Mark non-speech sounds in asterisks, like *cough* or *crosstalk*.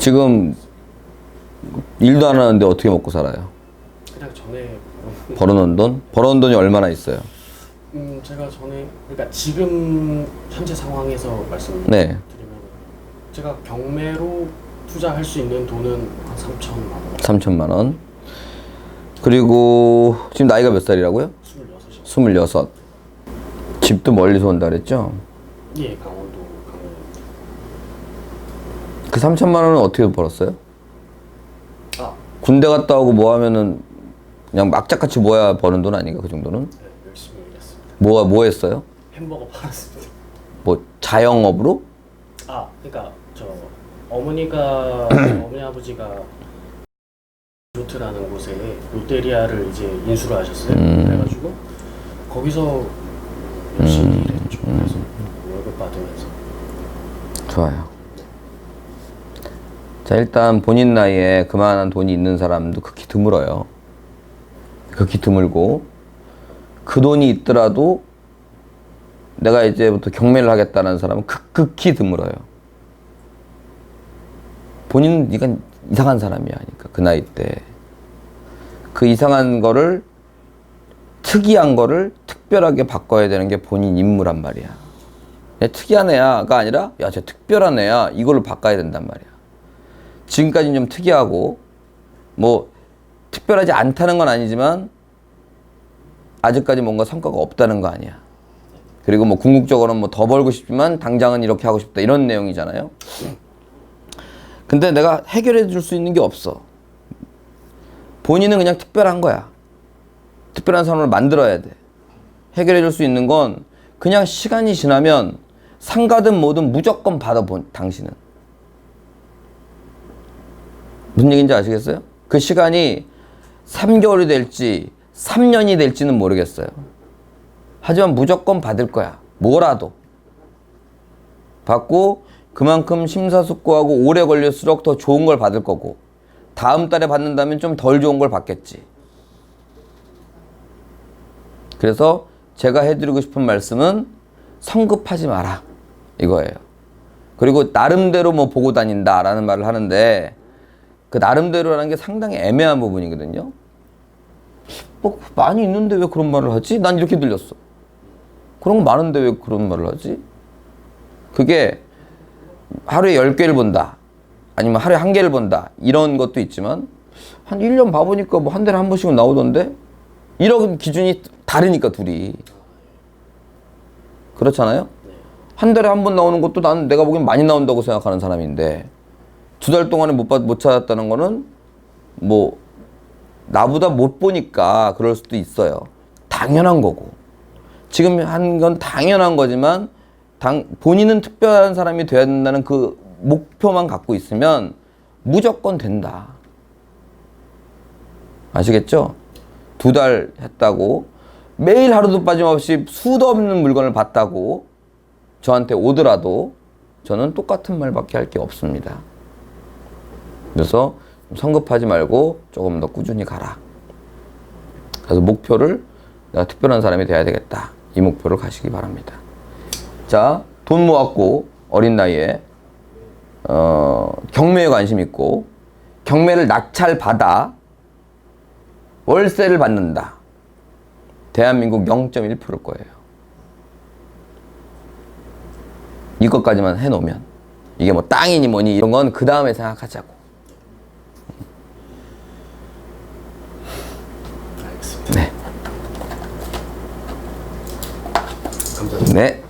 지금 일도 안 하는데 어떻게 먹고 살아요? 그냥 전에 *laughs* 뭐, 벌어놓은 돈? 벌어놓은 돈이 얼마나 있어요? 음 제가 전에 그러니까 지금 현재 상황에서 말씀드리면 네. 제가 경매로 투자할 수 있는 돈은 한 3천만 원, 3천만 원. 그리고 지금 나이가 몇 살이라고요? 26이요. 26. 집도 멀리서 온다 그랬죠? 예, 강원. 그 3천만 원은 어떻게 벌었어요? 아, 군대 갔다 오고 뭐 하면은 그냥 막짝같이 모아야 버는 돈 아닌가 그 정도는? 네, 열심히 일했습니다. 뭐, 뭐 했어요? 햄버거 팔았습니다. 뭐 자영업으로? 아, 그러니까 저 어머니가 *coughs* 어머니 아버지가 요트라는 곳에 롯데리아를 이제 인수를 하셨어요. 음. 그래가지고 거기서 열심히 일했죠. 그래서 월급 받으면서. 좋아요. 자, 일단 본인 나이에 그만한 돈이 있는 사람도 극히 드물어요. 극히 드물고, 그 돈이 있더라도 내가 이제부터 경매를 하겠다는 사람은 극, 극히 드물어요. 본인은 이건 이상한 사람이야. 그러니까 그 나이 때. 그 이상한 거를, 특이한 거를 특별하게 바꿔야 되는 게 본인 임무란 말이야. 야, 특이한 애야가 아니라 야, 쟤 특별한 애야. 이걸로 바꿔야 된단 말이야. 지금까지는 좀 특이하고 뭐 특별하지 않다는 건 아니지만 아직까지 뭔가 성과가 없다는 거 아니야. 그리고 뭐 궁극적으로는 뭐 더 벌고 싶지만 당장은 이렇게 하고 싶다 이런 내용이잖아요. 근데 내가 해결해 줄 수 있는 게 없어. 본인은 그냥 특별한 거야. 특별한 사람을 만들어야 돼. 해결해 줄 수 있는 건 그냥 시간이 지나면 상가든 뭐든 무조건 받아본 당신은. 무슨 얘기인지 아시겠어요? 그 시간이 3개월이 될지 3년이 될지는 모르겠어요. 하지만 무조건 받을 거야. 뭐라도. 받고 그만큼 심사숙고하고 오래 걸릴수록 더 좋은 걸 받을 거고 다음 달에 받는다면 좀 덜 좋은 걸 받겠지. 그래서 제가 해드리고 싶은 말씀은 성급하지 마라. 이거예요. 그리고 나름대로 뭐 보고 다닌다라는 말을 하는데 그 나름대로라는 게 상당히 애매한 부분이거든요. 뭐 많이 있는데 왜 그런 말을 하지? 난 이렇게 들렸어. 그런 거 많은데 왜 그런 말을 하지? 그게 하루에 10개를 본다. 아니면 하루에 한 개를 본다. 이런 것도 있지만 한 1년 봐보니까 뭐 한 달에 한 번씩은 나오던데 이런 기준이 다르니까 둘이. 그렇잖아요? 한 달에 한 번 나오는 것도 나는 내가 보기엔 많이 나온다고 생각하는 사람인데 두 달 동안에 못, 받, 못 찾았다는 거는 뭐 나보다 못 보니까 그럴 수도 있어요. 당연한 거고. 지금 한 건 당연한 거지만 당, 본인은 특별한 사람이 돼야 된다는 그 목표만 갖고 있으면 무조건 된다. 아시겠죠? 두 달 했다고 매일 하루도 빠짐없이 수도 없는 물건을 봤다고 저한테 오더라도 저는 똑같은 말밖에 할 게 없습니다. 그래서 성급하지 말고 조금 더 꾸준히 가라. 그래서 목표를 내가 특별한 사람이 돼야 되겠다. 이 목표를 가시기 바랍니다. 자, 돈 모았고 어린 나이에 어, 경매에 관심 있고 경매를 낙찰 받아 월세를 받는다. 대한민국 0.1%일 거예요. 이것까지만 해놓으면 이게 뭐 땅이니 뭐니 이런 건 그 다음에 생각하자고. ね。